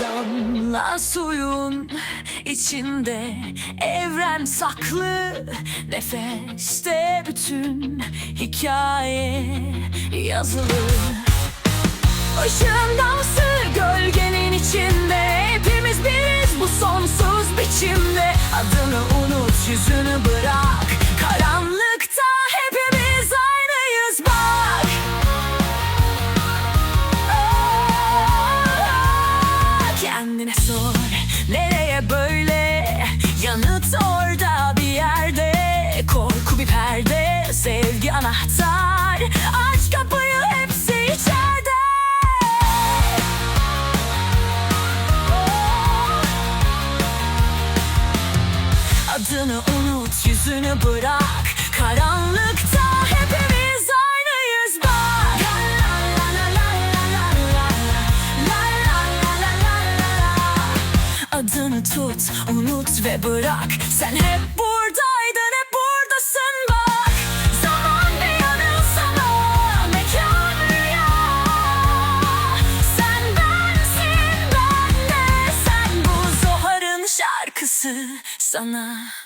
Damla suyun içinde evren saklı Nefeste bütün hikaye yazılı. Işığın unut yüzünü bırak. Karanlıkta hepimiz aynıyız bak. Kendine sor. Nereye böyle? Yanıt orada bir yerde. Korku bir perde Sevgi anahtar. Aç Yaşını unut yüzünü bırak Karanlıkta hepimiz aynıyız bak Adını tut unut ve bırak Sen hep buradaydın, hep buradasın bu sana